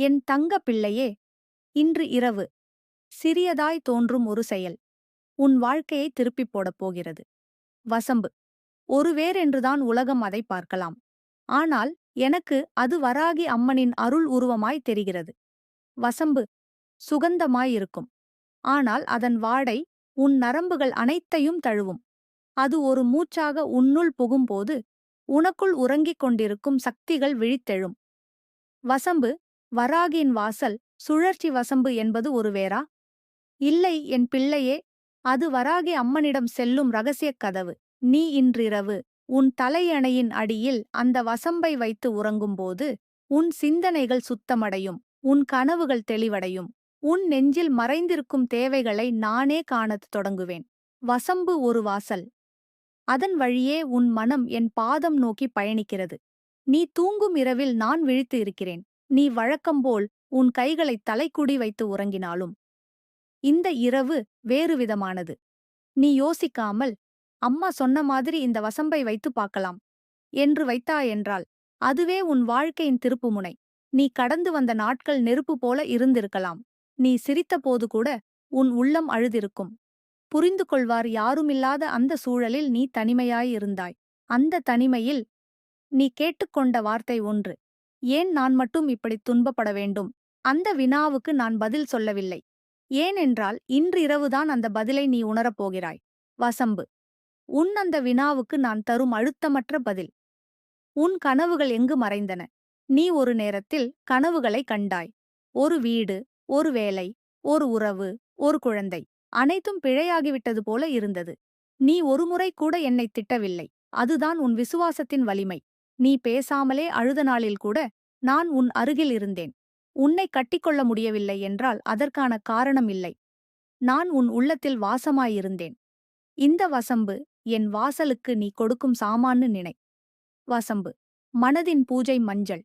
என் தங்க பிள்ளையே இன்று இரவு சிறியதாய் தோன்றும் ஒரு செயல். உன் வாழ்க்கையை திருப்பிப் போடப் போகிறது. வசம்பு. ஒருவேரென்றுதான் உலகம் அதை பார்க்கலாம். ஆனால் எனக்கு அது வராகி அம்மனின் அருள் உருவமாய் தெரிகிறது. வசம்பு. சுகந்தமாயிருக்கும் ஆனால் அதன் வாடை உன் நரம்புகள் அனைத்தையும் தழுவும். அது ஒரு மூச்சாக உன்னுள் புகும்போது உனக்குள் உறங்கிக் கொண்டிருக்கும் சக்திகள் விழித்தெழும். வசம்பு. வராகியின் வாசல் சுழற்சி வசம்பு என்பது ஒரு வேறா இல்லை என் பிள்ளையே அது வராகி அம்மனிடம் செல்லும் ரகசியக் கதவு. நீ இன்றிரவு. உன் தலையணையின் அடியில் அந்த வசம்பை வைத்து உறங்கும்போது உன் சிந்தனைகள் சுத்தமடையும் உன் கனவுகள் தெளிவடையும். உன் நெஞ்சில் மறைந்திருக்கும் தேவைகளை நானே காணத் தொடங்குவேன். வசம்பு ஒரு வாசல். அதன் வழியே உன் மனம் என் பாதம் நோக்கி பயணிக்கிறது. நீ தூங்கும் இரவில் நான் விழித்து இருக்கிறேன். நீ வழக்கம்போல் உன் கைகளை தலைக்குடி வைத்து உறங்கினாலும். இந்த இரவு வேறு விதமானது. நீ யோசிக்காமல் அம்மா சொன்ன மாதிரி இந்த வசம்பை வைத்து பார்க்கலாம். என்று வைத்தாயென்றால் அதுவே உன் வாழ்க்கையின் திருப்புமுனை. நீ கடந்து வந்த நாட்கள் நெருப்பு போல இருந்திருக்கலாம். நீ சிரித்தபோது கூட உன் உள்ளம் அழுதிருக்கும். புரிந்து கொள்வார் யாருமில்லாத அந்த சூழலில் நீ தனிமையாயிருந்தாய் அந்த தனிமையில் நீ கேட்டுக்கொண்ட வார்த்தை ஒன்று. ஏன் நான் மட்டும் இப்படி துன்பப்பட வேண்டும்? அந்த வினாவுக்கு நான் பதில் சொல்லவில்லை. ஏனென்றால் இன்றிரவுதான் அந்த பதிலை நீ உணரப்போகிறாய் வசம்பு. உன் அந்த வினாவுக்கு நான் தரும் அழுத்தமற்ற பதில். உன் கனவுகள் எங்கு மறைந்தன? நீ ஒரு நேரத்தில் கனவுகளை கண்டாய். ஒரு வீடு ஒரு வேலை ஒரு உறவு ஒரு குழந்தை அனைத்தும் பிழையாகிவிட்டது போல இருந்தது. நீ ஒருமுறை கூட என்னை திட்டவில்லை. அதுதான் உன் விசுவாசத்தின் வலிமை. நீ பேசாமலே அழுத நாளில் கூட நான் உன் அருகில் இருந்தேன். உன்னை கட்டிக்கொள்ள முடியவில்லை என்றால் அதற்கான காரணம் இல்லை. நான் உன் உள்ளத்தில் வாசமாயிருந்தேன். இந்த வசம்பு என் வாசலுக்கு நீ கொடுக்கும் சாமான்னு நினை. வசம்பு மனதின் பூஜை மஞ்சள்.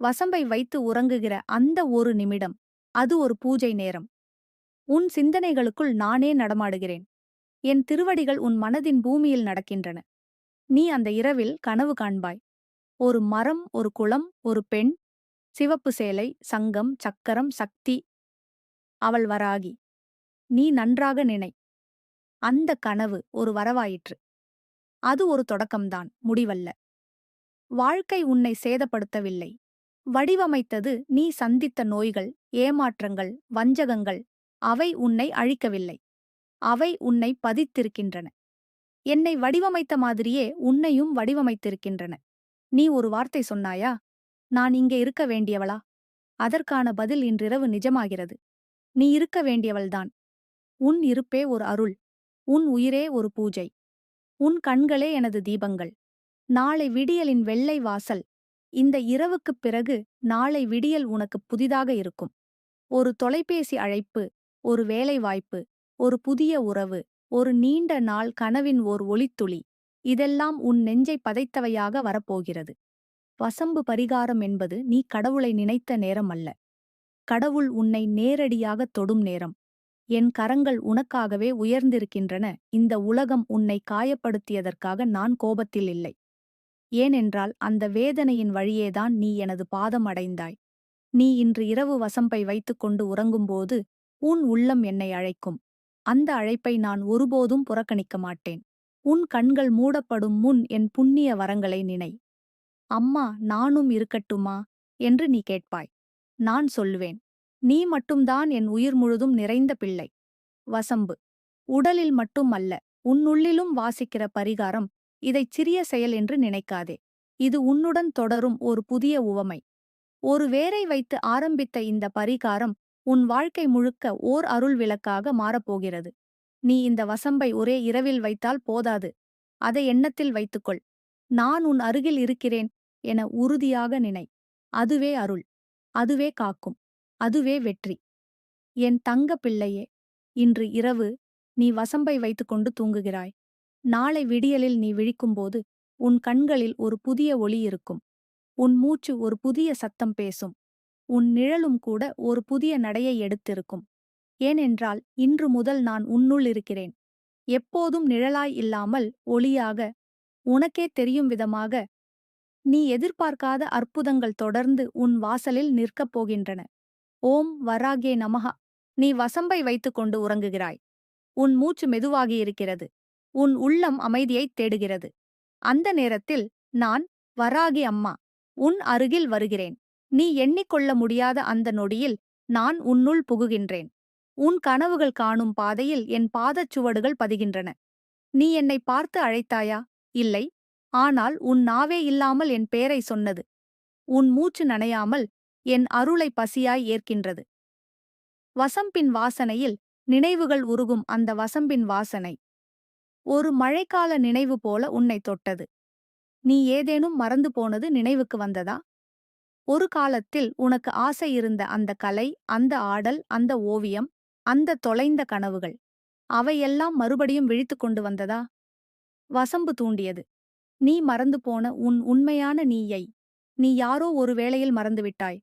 வசம்பை வைத்து உறங்குகிற அந்த ஒரு நிமிடம் அது ஒரு பூஜை நேரம். உன் சிந்தனைகளுக்குள் நானே நடமாடுகிறேன். என் திருவடிகள் உன் மனதின் பூமியில் நடக்கின்றன. நீ அந்த இரவில் கனவு காண்பாய். ஒரு மரம் ஒரு குளம் ஒரு பெண் சிவப்பு சேலை சங்கம் சக்கரம் சக்தி அவள் வராகி. நீ நன்றாக நினை. அந்த கனவு ஒரு வரவாயிற்று. அது ஒரு தொடக்கம்தான் முடிவல்ல. வாழ்க்கை உன்னை சேதப்படுத்தவில்லை. வடிவமைத்தது நீ சந்தித்த நோய்கள் ஏமாற்றங்கள் வஞ்சகங்கள் அவை உன்னை அழிக்கவில்லை. அவை உன்னை பதித்திருக்கின்றன. என்னை வடிவமைத்த மாதிரியே உன்னையும் வடிவமைத்திருக்கின்றன. நீ ஒரு வார்த்தை சொன்னாயா? நான் இங்கே இருக்க வேண்டியவளா? அதற்கான பதில் இன்றிரவு நிஜமாகிறது. நீ இருக்க வேண்டியவள்தான். உன் இருப்பே ஒரு அருள். உன் உயிரே ஒரு பூஜை. உன் கண்களே எனது தீபங்கள். நாளை விடியலின் வெள்ளை வாசல். இந்த இரவுக்குப் பிறகு நாளை விடியல் உனக்கு புதிதாக இருக்கும். ஒரு தொலைபேசி அழைப்பு ஒரு வேலைவாய்ப்பு ஒரு புதிய உறவு ஒரு நீண்ட நாள் கனவின் ஓர் ஒளித்துளி. இதெல்லாம் உன் நெஞ்சை பதைத்தவையாக வரப்போகிறது. வசம்பு பரிகாரம் என்பது நீ கடவுளை நினைத்த நேரம் அல்ல. கடவுள் உன்னை நேரடியாக தொடும் நேரம். என் கரங்கள் உனக்காகவே உயர்ந்திருக்கின்றன. இந்த உலகம் உன்னை காயப்படுத்தியதற்காக நான் கோபத்தில் இல்லை. ஏனென்றால் அந்த வேதனையின் வழியேதான் நீ எனது பாதம் அடைந்தாய். நீ இன்று இரவு வசம்பை வைத்துக்கொண்டு உறங்கும்போது உன் உள்ளம் என்னை அழைக்கும். அந்த அழைப்பை நான் ஒருபோதும் புறக்கணிக்க மாட்டேன். உன் கண்கள் மூடப்படும் முன் என் புண்ணிய வரங்களை நினை. அம்மா நானும் இருக்கட்டுமா? என்று நீ கேட்பாய். நான் சொல்லுவேன். நீ மட்டும்தான் என் உயிர் முழுதும் நிறைந்த பிள்ளை. வசம்பு. உடலில் மட்டும் அல்ல உன்னுள்ளிலும் வாசிக்கிற பரிகாரம் இதைச் சிறிய செயல் என்று நினைக்காதே. இது உன்னுடன் தொடரும் ஒரு புதிய உவமை. ஒரு வேரை வைத்து ஆரம்பித்த இந்த பரிகாரம் உன் வாழ்க்கை முழுக்க ஓர் அருள் விளக்காக மாறப்போகிறது. நீ இந்த வசம்பை ஒரே இரவில் வைத்தால் போதாது. அதை எண்ணத்தில் வைத்துக்கொள். நான் உன் அருகில் இருக்கிறேன் என உறுதியாக நினை. அதுவே அருள். அதுவே காக்கும். அதுவே வெற்றி. என் தங்க பிள்ளையே இன்று இரவு நீ வசம்பை வைத்துக்கொண்டு தூங்குகிறாய். நாளை விடியலில் நீ விழிக்கும்போது உன் கண்களில் ஒரு புதிய ஒளி இருக்கும். உன் மூச்சு ஒரு புதிய சத்தம் பேசும். உன் நிழலும் கூட ஒரு புதிய நடையை எடுத்திருக்கும். ஏனென்றால் இன்று முதல் நான் உன்னுள் இருக்கிறேன். எப்போதும் நிழலாய் இல்லாமல் ஒளியாக உனக்கே தெரியும் விதமாக நீ எதிர்பார்க்காத அற்புதங்கள் தொடர்ந்து உன் வாசலில் நிற்கப் போகின்றன. ஓம் வராகே நமஹா. நீ வசம்பை வைத்துக்கொண்டு உறங்குகிறாய். உன் மூச்சு மெதுவாகியிருக்கிறது உன் உள்ளம் அமைதியைத் தேடுகிறது. அந்த நேரத்தில் நான் வராகி அம்மா உன் அருகில் வருகிறேன். நீ எண்ணிக்கொள்ள முடியாத அந்த நொடியில் நான் உன்னுள் புகுகின்றேன். உன் கனவுகள் காணும் பாதையில் என் பாதச்சுவடுகள் பதிகின்றன. நீ என்னை பார்த்து அழைத்தாயா? இல்லை. ஆனால் உன் நாவே இல்லாமல் என் பெயரை சொன்னது. உன் மூச்சு நனையாமல் என் அருளை பசியாய் ஏற்கின்றது. வசம்பின் வாசனையில் நினைவுகள் உருகும் அந்த வசம்பின் வாசனை. ஒரு மழைக்கால நினைவு போல உன்னை தொட்டது. நீ ஏதேனும் மறந்து போனது நினைவுக்கு வந்ததா? ஒரு காலத்தில் உனக்கு ஆசை இருந்த அந்த கலை அந்த ஆடல் அந்த ஓவியம் அந்த தொலைந்த கனவுகள் அவையெல்லாம் மறுபடியும் விழித்துக் கொண்டு வந்ததா? வசம்பு தூண்டியது. நீ மறந்து போன உன் உண்மையான நீயை நீ யாரோ ஒரு வேளையில் மறந்துவிட்டாய்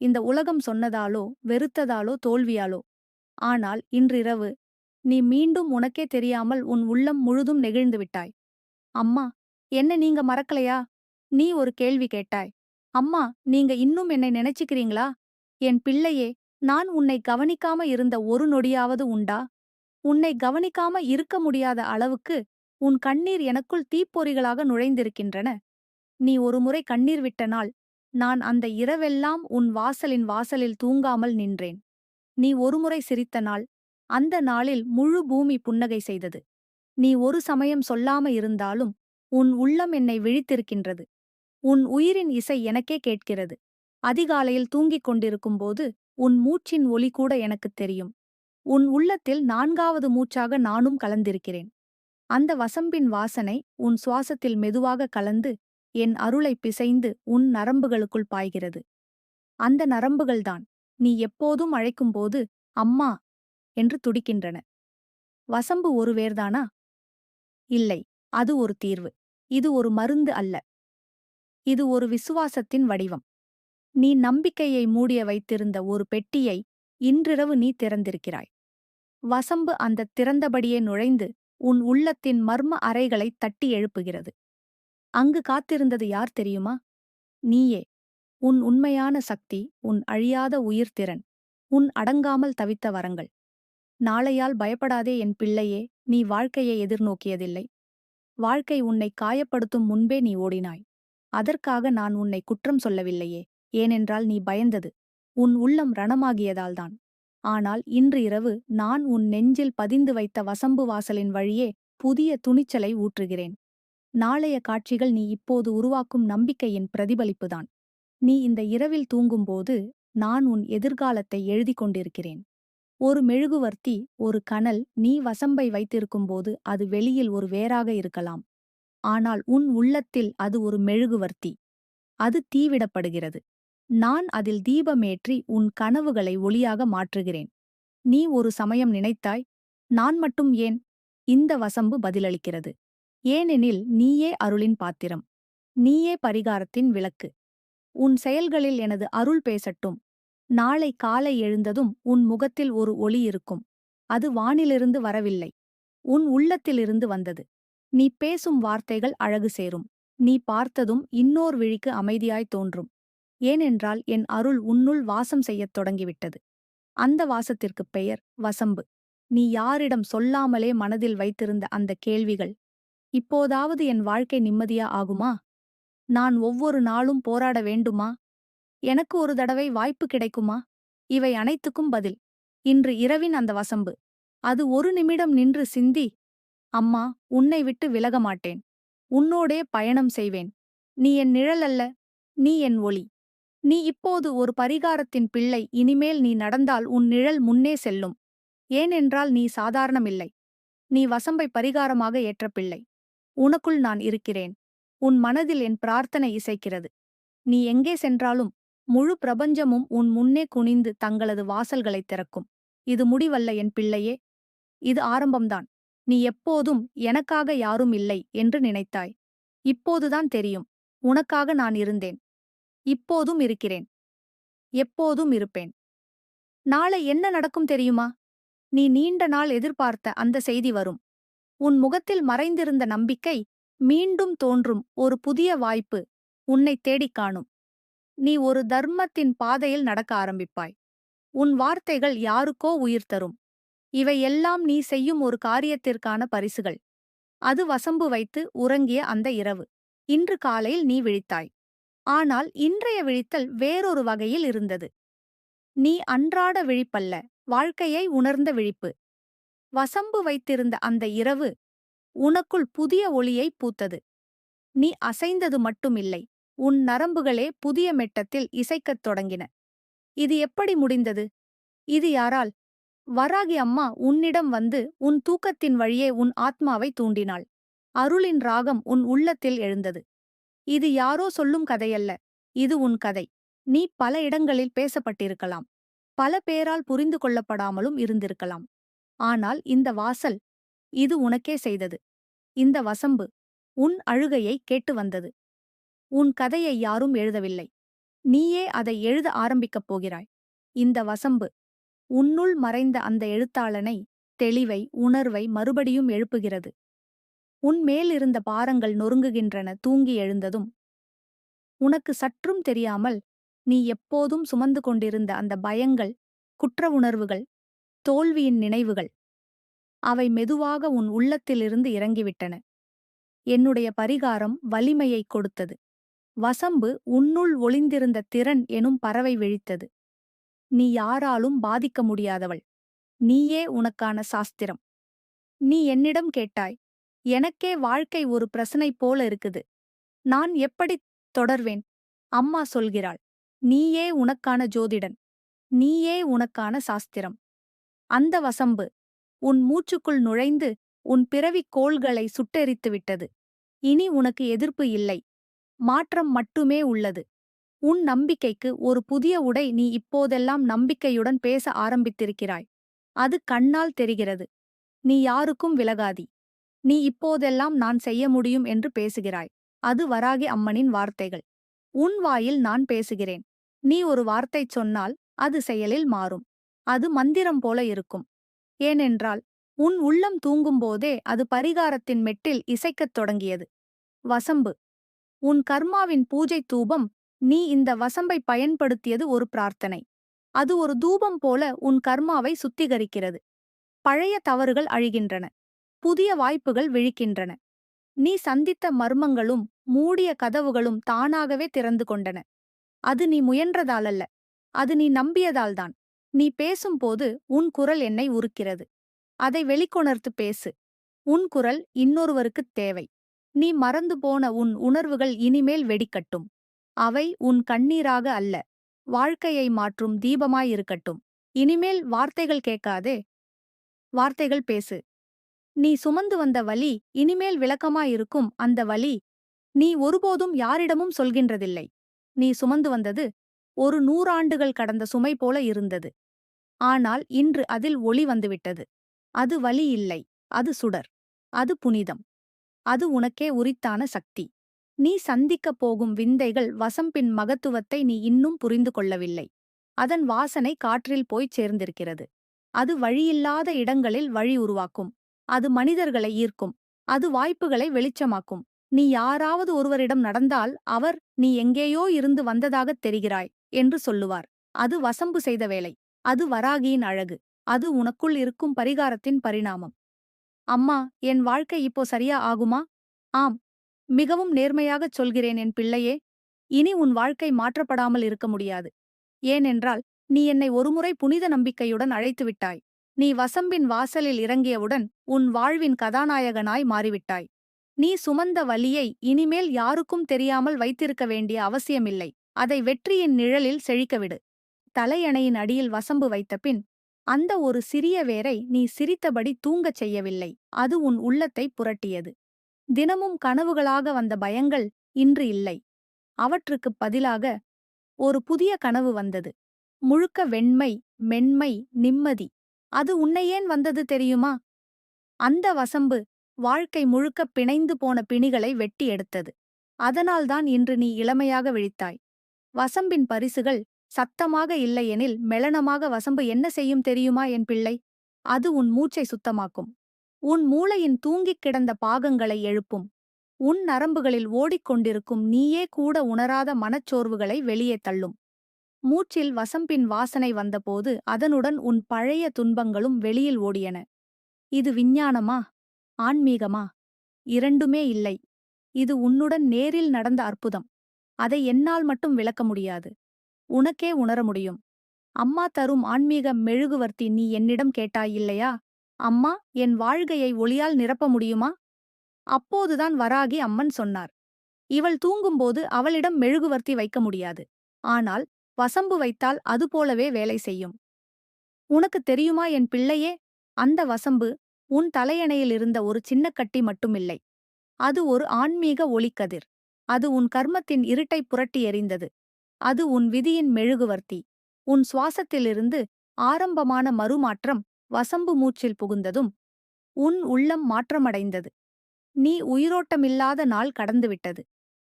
இந்த உலகம் சொன்னதாலோ வெறுத்ததாலோ தோல்வியாலோ. ஆனால் இன்றிரவு நீ மீண்டும் உனக்கே தெரியாமல் உன் உள்ளம் முழுதும் நெகிழ்ந்து விட்டாய். அம்மா என்ன நீங்க மறக்கலையா? நீ ஒரு கேள்வி கேட்டாய். அம்மா நீங்க இன்னும் என்னை நினைச்சுக்கிறீங்களா? என் பிள்ளையே நான் உன்னை கவனிக்காம இருந்த ஒரு நொடியாவது உண்டா? உன்னை கவனிக்காம இருக்க முடியாத அளவுக்கு உன் கண்ணீர் எனக்குள் தீப்பொறிகளாக நுழைந்திருக்கின்றன. நீ ஒருமுறை கண்ணீர் விட்ட நாள் நான் அந்த இரவெல்லாம் உன் வாசலின் வாசலில் தூங்காமல் நின்றேன். நீ ஒருமுறை சிரித்த நாள் அந்த நாளில் முழு பூமி புன்னகை செய்தது. நீ ஒரு சமயம் சொல்லாம இருந்தாலும் உன் உள்ளம் என்னை விழித்திருக்கின்றது. உன் உயிரின் இசை எனக்கே கேட்கிறது. அதிகாலையில் தூங்கிக் கொண்டிருக்கும்போது உன் மூச்சின் ஒலி கூட எனக்குத் தெரியும். உன் உள்ளத்தில் நான்காவது மூச்சாக நானும் கலந்திருக்கிறேன். அந்த வசம்பின் வாசனை உன் சுவாசத்தில் மெதுவாக கலந்து என் அருளை பிசைந்து உன் நரம்புகளுக்குள் பாய்கிறது. அந்த நரம்புகள்தான் நீ எப்போதும் அழைக்கும்போது அம்மா என்று துடிக்கின்றன. வசம்பு ஒரு வேர்தானா? இல்லை அது ஒரு தீர்வு. இது ஒரு மருந்து அல்ல. இது ஒரு விசுவாசத்தின் வடிவம். நீ நம்பிக்கையை மூடிய வைத்திருந்த ஒரு பெட்டியை இன்றிரவு நீ திறந்திருக்கிறாய். வசம்பு அந்த திறந்தபடியே நுழைந்து உன் உள்ளத்தின் மர்ம அறைகளை தட்டி எழுப்புகிறது. அங்கு காத்திருந்தது யார் தெரியுமா? நீயே. உன் உண்மையான சக்தி உன் அழியாத உயிர்த்திறன் உன் அடங்காமல் தவித்த வரங்கள். நாளையால் பயப்படாதே என் பிள்ளையே நீ வாழ்க்கையை எதிர்நோக்கியதில்லை. வாழ்க்கை உன்னை காயப்படுத்தும் முன்பே நீ ஓடினாய். அதற்காக நான் உன்னை குற்றம் சொல்லவில்லையே. ஏனென்றால் நீ பயந்தது. உன் உள்ளம் ரணமாகியதால்தான். ஆனால் இன்று இரவு நான் உன் நெஞ்சில் பதிந்து வைத்த வசம்பு வாசலின் வழியே புதிய துணிச்சலை ஊற்றுகிறேன். நாளைய காட்சிகள் நீ இப்போது உருவாக்கும் நம்பிக்கையின் பிரதிபலிப்புதான். நீ இந்த இரவில் தூங்கும்போது நான் உன் எதிர்காலத்தை எழுதிக் கொண்டிருக்கிறேன். ஒரு மெழுகுவர்த்தி ஒரு கனல் நீ வசம்பை வைத்திருக்கும்போது அது வெளியில் ஒரு வேறாக இருக்கலாம். ஆனால் உன் உள்ளத்தில் அது ஒரு மெழுகுவர்த்தி. அது தீவிடப்படுகிறது. நான் அதில் தீபமேற்றி உன் கனவுகளை ஒளியாக மாற்றுகிறேன். நீ ஒரு சமயம் நினைத்தாய் நான் மட்டும் ஏன்? இந்த வசம்பு பதிலளிக்கிறது. ஏனெனில் நீயே அருளின் பாத்திரம். நீயே பரிகாரத்தின் விளக்கு. உன் செயல்களில் எனது அருள் பேசட்டும். நாளை காலை எழுந்ததும் உன் முகத்தில் ஒரு ஒளி இருக்கும். அது வானிலிருந்து வரவில்லை. உன் உள்ளத்திலிருந்து வந்தது. நீ பேசும் வார்த்தைகள் அழகு சேரும். நீ பார்த்ததும் இன்னோர் விழிக்கு அமைதியாய் தோன்றும். ஏனென்றால் என் அருள் உன்னுள் வாசம் செய்யத் தொடங்கிவிட்டது. அந்த வாசத்திற்குப் பெயர் வசம்பு. நீ யாரிடம் சொல்லாமலே மனதில் வைத்திருந்த அந்த கேள்விகள் இப்போதாவது என் வாழ்க்கை நிம்மதியா ஆகுமா? நான் ஒவ்வொரு நாளும் போராட வேண்டுமா? எனக்கு ஒரு தடவை வாய்ப்பு கிடைக்குமா? இவை அனைத்துக்கும் பதில். இன்று இரவின் அந்த வசம்பு. அது ஒரு நிமிடம் நின்று சிந்தி அம்மா உன்னை விட்டு விலக மாட்டேன். உன்னோடே பயணம் செய்வேன். நீ என் நிழல் அல்ல நீ என் ஒளி. நீ இப்போது ஒரு பரிகாரத்தின் பிள்ளை இனிமேல் நீ நடந்தால் உன் நிழல் முன்னே செல்லும். ஏனென்றால் நீ சாதாரணமில்லை. நீ வசம்பை பரிகாரமாக ஏற்ற பிள்ளை. உனக்குள் நான் இருக்கிறேன். உன் மனதில் என் பிரார்த்தனை இசைக்கிறது. நீ எங்கே சென்றாலும் முழு பிரபஞ்சமும் உன் முன்னே குனிந்து தங்களது வாசல்களைத் திறக்கும். இது முடிவல்ல என் பிள்ளையே. இது ஆரம்பம்தான். நீ எப்போதும் எனக்காக யாரும் இல்லை என்று நினைத்தாய். இப்போதுதான் தெரியும். உனக்காக நான் இருந்தேன். இப்போதும் இருக்கிறேன். எப்போதும் இருப்பேன். நாளை என்ன நடக்கும் தெரியுமா? நீ நீண்ட நாள் எதிர்பார்த்த அந்த செய்தி வரும். உன் முகத்தில் மறைந்திருந்த நம்பிக்கை மீண்டும் தோன்றும். ஒரு புதிய வாய்ப்பு உன்னைத் தேடிக் காணும். நீ ஒரு தர்மத்தின் பாதையில் நடக்க ஆரம்பிப்பாய். உன் வார்த்தைகள் யாருக்கோ உயிர் தரும். இவையெல்லாம் நீ செய்யும் ஒரு காரியத்திற்கான பரிசுகள். அது வசம்பு வைத்து உறங்கிய அந்த இரவு. இன்று காலையில் நீ விழித்தாய். ஆனால் இன்றைய விழித்தல் வேறொரு வகையில் இருந்தது. நீ அன்றாட விழிப்பல்ல வாழ்க்கையை உணர்ந்த விழிப்பு. வசம்பு வைத்திருந்த அந்த இரவு உனக்குள் புதிய ஒளியை பூத்தது. நீ அசைந்தது மட்டுமில்லை உன் நரம்புகளே புதிய மெட்டத்தில் இசைக்கத் தொடங்கின. இது எப்படி முடிந்தது? இது யாரால்? வராகி அம்மா உன்னிடம் வந்து உன் தூக்கத்தின் வழியே உன் ஆத்மாவை தூண்டினாள். அருளின் ராகம் உன் உள்ளத்தில் எழுந்தது. இது யாரோ சொல்லும் கதையல்ல. இது உன் கதை. நீ பல இடங்களில் பேசப்பட்டிருக்கலாம். பல பேரால் புரிந்து கொள்ளப்படாமலும் இருந்திருக்கலாம். ஆனால் இந்த வாசல் இது உனக்கே செய்தது. இந்த வசம்பு உன் அழுகையை கேட்டு வந்தது. உன் கதையை யாரும் எழுதவில்லை. நீயே அதை எழுத ஆரம்பிக்கப் போகிறாய். இந்த வசம்பு உன்னுள் மறைந்த அந்த எழுத்தாளனை தெளிவை உணர்வை மறுபடியும் எழுப்புகிறது. உன்மேல் இருந்த பாரங்கள் நொறுங்குகின்றன தூங்கி எழுந்ததும். உனக்கு சற்றும் தெரியாமல் நீ எப்போதும் சுமந்து கொண்டிருந்த அந்த பயங்கள் குற்ற உணர்வுகள் தோல்வியின் நினைவுகள் அவை மெதுவாக உன் உள்ளத்திலிருந்து இறங்கிவிட்டன. என்னுடைய பரிகாரம் வலிமையைக் கொடுத்தது. வசம்பு உன்னுள் ஒளிந்திருந்த திறன் எனும் பறவை விழித்தது. நீ யாராலும் பாதிக்க முடியாதவள். நீயே உனக்கான சாஸ்திரம். நீ என்னிடம் கேட்டாய் எனக்கே வாழ்க்கை ஒரு பிரசனை போல இருக்குது. நான் எப்படித் தொடர்வேன்? அம்மா சொல்கிறாள் நீயே உனக்கான ஜோதிடன். நீயே உனக்கான சாஸ்திரம். அந்த வசம்பு உன் மூச்சுக்குள் நுழைந்து உன் பிறவிக் கோள்களை சுட்டெரித்து விட்டது. இனி உனக்கு எதிர்ப்பு இல்லை. மாற்றம் மட்டுமே உள்ளது. உன் நம்பிக்கைக்கு ஒரு புதிய உடை நீ இப்போதெல்லாம் நம்பிக்கையுடன் பேச ஆரம்பித்திருக்கிறாய். அது கண்ணால் தெரிகிறது. நீ யாருக்கும் விலகாதி. நீ இப்போதெல்லாம் நான் செய்ய முடியும் என்று பேசுகிறாய். அது வராகி அம்மனின் வார்த்தைகள். உன் வாயில் நான் பேசுகிறேன். நீ ஒரு வார்த்தை சொன்னால் அது செயலில் மாறும். அது மந்திரம் போல இருக்கும். ஏனென்றால் உன் உள்ளம் தூங்கும்போதே அது பரிகாரத்தின் மெட்டில் இசைக்கத் தொடங்கியது. வசம்பு. உன் கர்மாவின் பூஜை தூபம் நீ இந்த வசம்பை பயன்படுத்தியது ஒரு பிரார்த்தனை. அது ஒரு தூபம் போல உன் கர்மாவை சுத்திகரிக்கிறது. பழைய தவறுகள் அழிகின்றன. புதிய வாய்ப்புகள் விழிக்கின்றன. நீ சந்தித்த மர்மங்களும் மூடிய கதவுகளும் தானாகவே திறந்து கொண்டன. அது நீ முயன்றதாலல்ல அது நீ நம்பியதால்தான் நீ பேசும்போது உன் குரல் என்னை உருக்கிறது. அதை வெளிக்கொணர்த்து பேசு. உன் குரல் இன்னொருவருக்குத் தேவை. நீ மறந்து போன உன் உணர்வுகள் இனிமேல் வெடிக்கட்டும். அவை உன் கண்ணீராக அல்ல. வாழ்க்கையை மாற்றும் தீபமாயிருக்கட்டும். இனிமேல் வார்த்தைகள் கேட்காதே. வார்த்தைகள் பேசு. நீ சுமந்து வந்த வலி இனிமேல் விளக்கமாயிருக்கும் அந்த வலி நீ ஒருபோதும் யாரிடமும் சொல்கின்றதில்லை. நீ சுமந்து வந்தது ஒரு நூறாண்டுகள் கடந்த சுமை போல இருந்தது. ஆனால் இன்று அதில் ஒளி வந்துவிட்டது. அது வலி இல்லை. அது சுடர். அது புனிதம். அது உனக்கே உரித்தான சக்தி. நீ சந்திக்கப் போகும் விந்தைகள் வசம்பின் மகத்துவத்தை நீ இன்னும் புரிந்து கொள்ளவில்லை. அதன் வாசனை காற்றில் போய்ச் சேர்ந்திருக்கிறது. அது வழியில்லாத இடங்களில் வழி உருவாக்கும். அது மனிதர்களை ஈர்க்கும். அது வாய்ப்புகளை வெளிச்சமாக்கும். நீ யாராவது ஒருவரிடம் நடந்தால் அவர் நீ எங்கேயோ இருந்து வந்ததாகத் தெரிகிறாய் என்று சொல்லுவார். அது வசம்பு செய்த வேலை. அது வராகியின் அழகு. அது உனக்குள் இருக்கும் பரிகாரத்தின் பரிணாமம். அம்மா என் வாழ்க்கை இப்போ சரியா ஆகுமா? ஆம். மிகவும் நேர்மையாகச் சொல்கிறேன் என் பிள்ளையே. இனி உன் வாழ்க்கை மாற்றப்படாமல் இருக்க முடியாது. ஏனென்றால் நீ என்னை ஒருமுறை புனித நம்பிக்கையுடன் அழைத்துவிட்டாய். நீ வசம்பின் வாசலில் இறங்கியவுடன் உன் வாழ்வின் கதாநாயகனாய் மாறிவிட்டாய். நீ சுமந்த வலியை இனிமேல் யாருக்கும் தெரியாமல் வைத்திருக்க வேண்டிய அவசியமில்லை. அதை வெற்றியின் நிழலில் செழிக்கவிடு தலையணையின் அடியில் வசம்பு வைத்தபின் அந்த ஒரு சிறிய வேரை நீ சிரித்தபடி தூங்கச் செய்யவில்லை. அது உன் உள்ளத்தை புரட்டியது. தினமும் கனவுகளாக வந்த பயங்கள் இன்று இல்லை. அவற்றுக்குப் பதிலாக ஒரு புதிய கனவு வந்தது. முழுக்க வெண்மை மென்மை நிம்மதி. அது உன்னை ஏன் வந்தது தெரியுமா? அந்த வசம்பு வாழ்க்கை முழுக்க பிணைந்து போன பிணிகளை வெட்டி எடுத்தது. அதனால்தான் இன்று நீ இளமையாக விழித்தாய். வசம்பின் பரிசுகள் சத்தமாக இல்லையெனில் மெளனமாக வசம்பு என்ன செய்யும் தெரியுமா என் பிள்ளை? அது உன் மூச்சை சுத்தமாக்கும். உன் மூளையின் தூங்கிக் கிடந்த பாகங்களை எழுப்பும். உன் நரம்புகளில் ஓடிக்கொண்டிருக்கும் நீயே கூட உணராத மனச்சோர்வுகளை வெளியே தள்ளும். மூச்சில் வசம்பின் வாசனை வந்தபோது அதனுடன் உன் பழைய துன்பங்களும் வெளியில் ஓடியன. இது விஞ்ஞானமா? ஆன்மீகமா? இரண்டுமே இல்லை. இது உன்னுடன் நேரில் நடந்த அற்புதம். அதை என்னால் மட்டும் விளக்க முடியாது. உனக்கே உணர முடியும். அம்மா தரும் ஆன்மீக மெழுகுவர்த்தி நீ என்னிடம் கேட்டாய் இல்லையா? அம்மா என் வாழ்கையை ஒளியால் நிரப்ப முடியுமா? அப்போதுதான் வராகி அம்மன் சொன்னார். இவள் தூங்கும்போது அவளிடம் மெழுகுவர்த்தி வைக்க முடியாது. ஆனால் வசம்பு வைத்தால் அதுபோலவே வேலை செய்யும். உனக்கு தெரியுமா என் பிள்ளையே? அந்த வசம்பு உன் தலையணையில் இருந்த ஒரு சின்ன கட்டி மட்டுமில்லை. அது ஒரு ஆன்மீக ஒளிக்கதிர். அது உன் கர்மத்தின் இருட்டை புரட்டி எறிந்தது. அது உன் விதியின் மெழுகுவர்த்தி. உன் சுவாசத்திலிருந்து ஆரம்பமான மறுமாற்றம் வசம்பு மூச்சில் புகுந்ததும் உன் உள்ளம் மாற்றமடைந்தது. நீ உயிரோட்டமில்லாத நாள் கடந்துவிட்டது.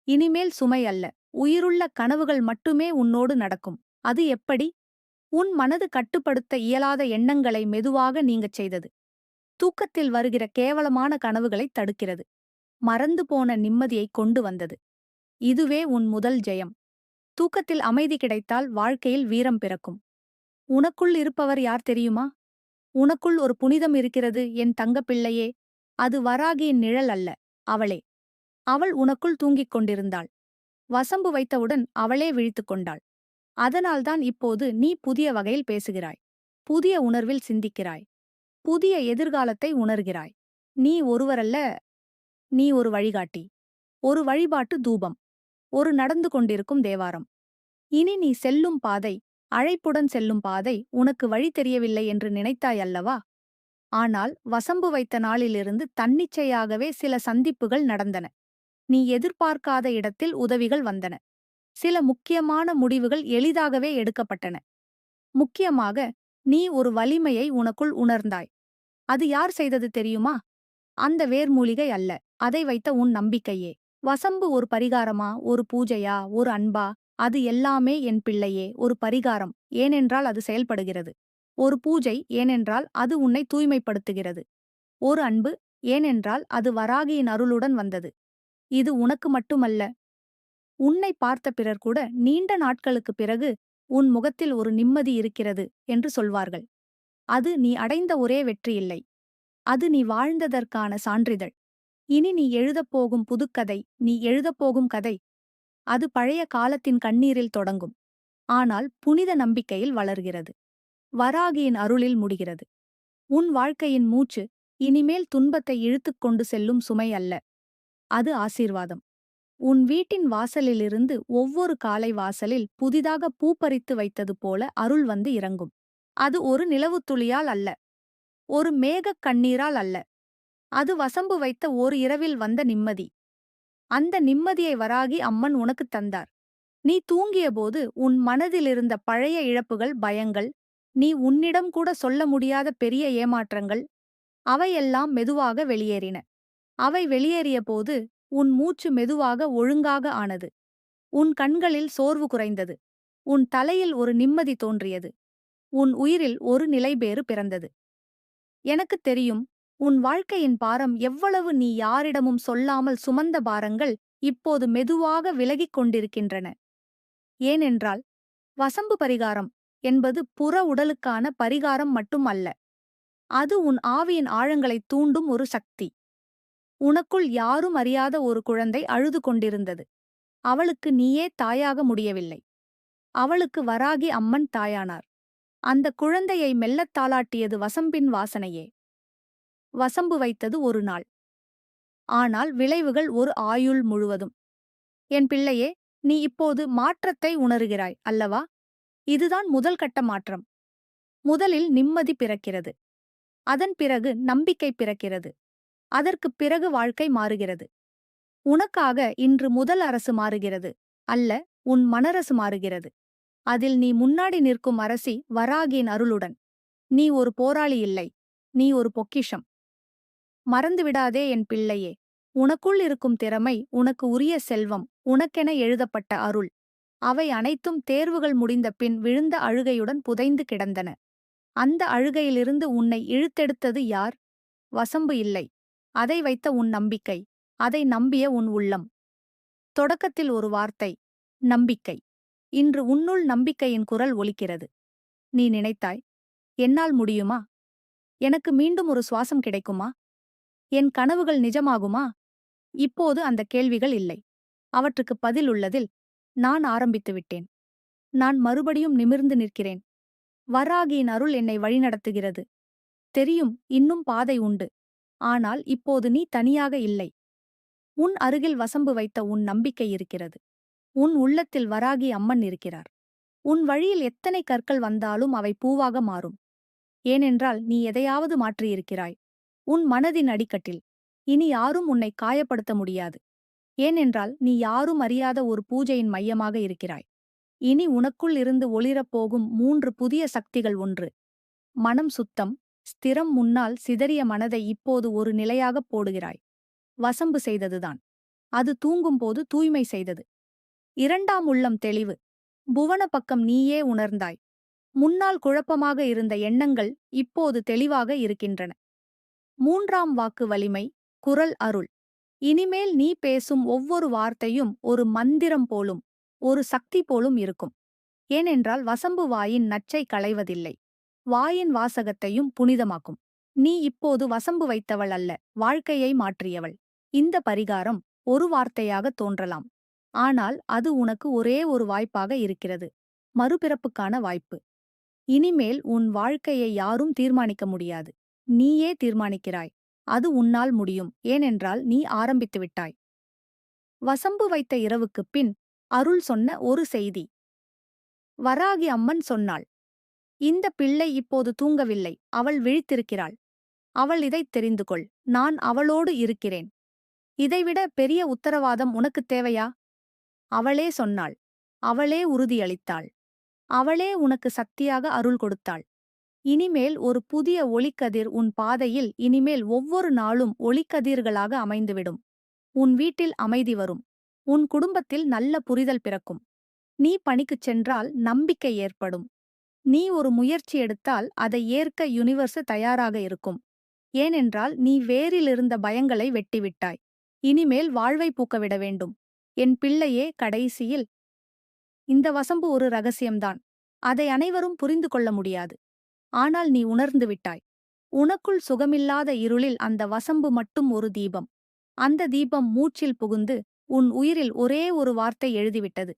இனிமேல் சுமை அல்ல. உயிருள்ள கனவுகள் மட்டுமே உன்னோடு நடக்கும். அது எப்படி? உன் மனது கட்டுப்படுத்த இயலாத எண்ணங்களை மெதுவாக நீங்கச் செய்தது. தூக்கத்தில் வருகிற கேவலமான கனவுகளைத் தடுக்கிறது. மறந்து போன நிம்மதியை கொண்டு வந்தது. இதுவே உன் முதல் ஜெயம். தூக்கத்தில் அமைதி கிடைத்தால் வாழ்க்கையில் வீரம் பிறக்கும். உனக்குள் இருப்பவர் யார் தெரியுமா? உனக்குள் ஒரு புனிதம் இருக்கிறது என் தங்கப்பிள்ளையே அது வராகியின் நிழல் அல்ல அவளே. அவள் உனக்குள் தூங்கிக் கொண்டிருந்தாள். வசம்பு வைத்தவுடன் அவளே விழித்துக் கொண்டாள். அதனால்தான் இப்போது நீ புதிய வகையில் பேசுகிறாய். புதிய உணர்வில் சிந்திக்கிறாய். புதிய எதிர்காலத்தை உணர்கிறாய். நீ ஒருவரல்ல நீ ஒரு வழிகாட்டி. ஒரு வழிபாட்டு தூபம். ஒரு நடந்து கொண்டிருக்கும் தேவாரம். இனி நீ செல்லும் பாதை அழைப்புடன் செல்லும் பாதை உனக்கு வழி தெரியவில்லை என்று நினைத்தாய் அல்லவா? ஆனால் வசம்பு வைத்த நாளிலிருந்து தன்னிச்சையாகவே சில சந்திப்புகள் நடந்தன. நீ எதிர்பார்க்காத இடத்தில் உதவிகள் வந்தன. சில முக்கியமான முடிவுகள் எளிதாகவே எடுக்கப்பட்டன. முக்கியமாக நீ ஒரு வலிமையை உனக்குள் உணர்ந்தாய். அது யார் செய்தது தெரியுமா? அந்த வேர்மூலிகை அல்ல. அதை வைத்த உன் நம்பிக்கையே. வசம்பு ஒரு பரிகாரமா? ஒரு பூஜையா? ஒரு அன்பா? அது எல்லாமே என் பிள்ளையே. ஒரு பரிகாரம். ஏனென்றால் அது செயல்படுகிறது. ஒரு பூஜை ஏனென்றால் அது உன்னை தூய்மைப்படுத்துகிறது. ஒரு அன்பு ஏனென்றால் அது வராகியின் அருளுடன் வந்தது. இது உனக்கு மட்டுமல்ல. உன்னை பார்த்த பிறர் கூட நீண்ட நாட்களுக்குப் பிறகு உன் முகத்தில் ஒரு நிம்மதி இருக்கிறது என்று சொல்வார்கள். அது நீ அடைந்த ஒரே வெற்றி இல்லை. அது நீ வாழ்ந்ததற்கான சான்றிதழ். இனி நீ எழுதப்போகும் புதுக்கதை நீ எழுதப்போகும் கதை அது பழைய காலத்தின் கண்ணீரில் தொடங்கும். ஆனால் புனித நம்பிக்கையில் வளர்கிறது. வராகியின் அருளில் முடிகிறது. உன் வாழ்க்கையின் மூச்சு இனிமேல் துன்பத்தை இழுத்துக் கொண்டு செல்லும் சுமை அல்ல. அது ஆசீர்வாதம். உன் வீட்டின் வாசலிலிருந்து ஒவ்வொரு காலை வாசலில் புதிதாக பறித்து வைத்தது போல அருள் வந்து இறங்கும். அது ஒரு நிலவுத்துளியால் அல்ல. ஒரு மேகக் கண்ணீரால் அல்ல. அது வசம்பு வைத்த ஓர் இரவில் வந்த நிம்மதி. அந்த நிம்மதியை வராகி அம்மன் உனக்குத் தந்தார். நீ தூங்கியபோது உன் மனதிலிருந்த பழைய இழப்புகள் பயங்கள் நீ உன்னிடம் கூட சொல்ல முடியாத பெரிய ஏமாற்றங்கள் அவையெல்லாம் மெதுவாக வெளியேறின. அவை வெளியேறியபோது உன் மூச்சு மெதுவாக ஒழுங்காக ஆனது. உன் கண்களில் சோர்வு குறைந்தது. உன் தலையில் ஒரு நிம்மதி தோன்றியது. உன் உயிரில் ஒரு நிலைபேறு பிறந்தது. எனக்குத் தெரியும் உன் வாழ்க்கையின் பாரம் எவ்வளவு நீ யாரிடமும் சொல்லாமல் சுமந்த பாரங்கள் இப்போது மெதுவாக விலகிக் கொண்டிருக்கின்றன. ஏனென்றால் வசம்பு பரிகாரம் என்பது புற உடலுக்கான பரிகாரம் மட்டும் அல்ல அது உன் ஆவியின் ஆழங்களைத் தூண்டும் ஒரு சக்தி. உனக்குள் யாரும் அறியாத ஒரு குழந்தை அழுது கொண்டிருந்தது. அவளுக்கு நீயே தாயாக முடியவில்லை. அவளுக்கு வராகி அம்மன் தாயானார். அந்த குழந்தையை மெல்லத் தாளாட்டியது வசம்பின் வாசனையே. வசம்பு வைத்தது ஒரு நாள். ஆனால் விளைவுகள் ஒரு ஆயுள் முழுவதும். என் பிள்ளையே நீ இப்போது மாற்றத்தை உணர்கிறாய் அல்லவா? இதுதான் முதல் கட்ட மாற்றம். முதலில் நிம்மதி பிறக்கிறது. அதன் பிறகு நம்பிக்கை பிறக்கிறது. அதற்குப் பிறகு வாழ்க்கை மாறுகிறது. உனக்காக இன்று முதல் அரசு மாறுகிறது அல்ல உன் மனரசு மாறுகிறது. அதில் நீ முன்னாடி நிற்கும் அரசி வராகியின் அருளுடன். நீ ஒரு போராளி இல்லை நீ ஒரு பொக்கிஷம். மறந்துவிடாதே என் பிள்ளையே உனக்குள் இருக்கும் திறமை உனக்கு உரிய செல்வம் உனக்கென எழுதப்பட்ட அருள். அவை அனைத்தும் தேர்வுகள் முடிந்த பின் விழுந்த அழுகையுடன் புதைந்து கிடந்தன. அந்த அழுகையிலிருந்து உன்னை இழுத்தெடுத்தது யார்? வசம்பு இல்லை. அதை வைத்த உன் நம்பிக்கை அதை நம்பிய உன் உள்ளம். தொடக்கத்தில் ஒரு வார்த்தை நம்பிக்கை. இன்று உன்னுள் நம்பிக்கையின் குரல் ஒலிக்கிறது. நீ நினைத்தாய் என்னால் முடியுமா? எனக்கு மீண்டும் ஒரு சுவாசம் கிடைக்குமா? என் கனவுகள் நிஜமாகுமா? இப்போது அந்த கேள்விகள் இல்லை. அவற்றுக்கு பதில் உள்ளதில் நான் ஆரம்பித்து விட்டேன். நான் மறுபடியும் நிமிர்ந்து நிற்கிறேன். வராகியின் அருள் என்னை வழிநடத்துகிறது. தெரியும் இன்னும் பாதை உண்டு. ஆனால் இப்போது நீ தனியாக இல்லை. உன் அருகில் வசம்பு வைத்த உன் நம்பிக்கை இருக்கிறது. உன் உள்ளத்தில் வராகி அம்மன் இருக்கிறார். உன் வழியில் எத்தனை கற்கள் வந்தாலும் அவை பூவாக மாறும். ஏனென்றால் நீ எதையாவது மாற்றியிருக்கிறாய். உன் மனதின் அடிக்கட்டில். இனி யாரும் உன்னை காயப்படுத்த முடியாது. ஏனென்றால் நீ யாரும் அறியாத ஒரு பூஜையின் மையமாக இருக்கிறாய். இனி உனக்குள் இருந்து ஒளிரப் போகும் மூன்று புதிய சக்திகள் ஒன்று. மனம் சுத்தம் ஸ்திரம் முன்னால் சிதறிய மனதை இப்போது ஒரு நிலையாகப் போடுகிறாய். வசம்பு செய்ததுதான். அது தூங்கும்போது தூய்மை செய்தது. இரண்டாம் உள்ளம் தெளிவு. புவன பக்கம் நீயே உணர்ந்தாய். முன்னால் குழப்பமாக இருந்த எண்ணங்கள் இப்போது தெளிவாக இருக்கின்றன. மூன்றாம் வாக்கு வலிமை குரல் அருள். இனிமேல் நீ பேசும் ஒவ்வொரு வார்த்தையும் ஒரு மந்திரம் போலும் ஒரு சக்தி போலும் இருக்கும். ஏனென்றால் வசம்பு வாயின் நச்சை களைவதில்லை. வாயின் வாசகத்தையும் புனிதமாக்கும். நீ இப்போது வசம்பு வைத்தவள் அல்ல வாழ்க்கையை மாற்றியவள். இந்த பரிகாரம் ஒரு வார்த்தையாக தோன்றலாம். ஆனால் அது உனக்கு ஒரே ஒரு வாய்ப்பாக இருக்கிறது. மறுபிறப்புக்கான வாய்ப்பு. இனிமேல் உன் வாழ்க்கையை யாரும் தீர்மானிக்க முடியாது. நீயே தீர்மானிக்கிறாய். அது உன்னால் முடியும். ஏனென்றால் நீ ஆரம்பித்து விட்டாய். வசம்பு வைத்த இரவுக்குப் பின் அருள் சொன்ன ஒரு செய்தி. வராகி அம்மன் சொன்னாள் இந்த பிள்ளை இப்போது தூங்கவில்லை. அவள் விழித்திருக்கிறாள். அவள் இதைத் தெரிந்து கொள் நான் அவளோடு இருக்கிறேன். இதைவிட பெரிய உத்தரவாதம் உனக்குத் தேவையா? அவளே சொன்னாள். அவளே உறுதியளித்தாள். அவளே உனக்கு சக்தியாக அருள் கொடுத்தாள். இனிமேல் ஒரு புதிய ஒளிக்கதிர் உன் பாதையில் இனிமேல் ஒவ்வொரு நாளும் ஒளிக்கதிர்களாக அமைந்துவிடும். உன் வீட்டில் அமைதி வரும். உன் குடும்பத்தில் நல்ல புரிதல் பிறக்கும். நீ பணிக்குச் சென்றால் நம்பிக்கை ஏற்படும். நீ ஒரு முயற்சி எடுத்தால் அதை ஏற்க யுனிவர்சு தயாராக இருக்கும். ஏனென்றால் நீ வேரிலிருந்த பயங்களை வெட்டிவிட்டாய். இனிமேல் வாழ்வை பூக்கவிட வேண்டும். என் பிள்ளையே கடைசியில். இந்த வசம்பு ஒரு ரகசியம்தான். அதை அனைவரும் புரிந்து கொள்ள முடியாது. ஆனால் நீ உணர்ந்து விட்டாய். உனக்குள் சுகமில்லாத இருளில் அந்த வசம்பு மட்டும் ஒரு தீபம். அந்த தீபம் மூச்சில் புகுந்து உன் உயிரில் ஒரே ஒரு வார்த்தை எழுதிவிட்டது.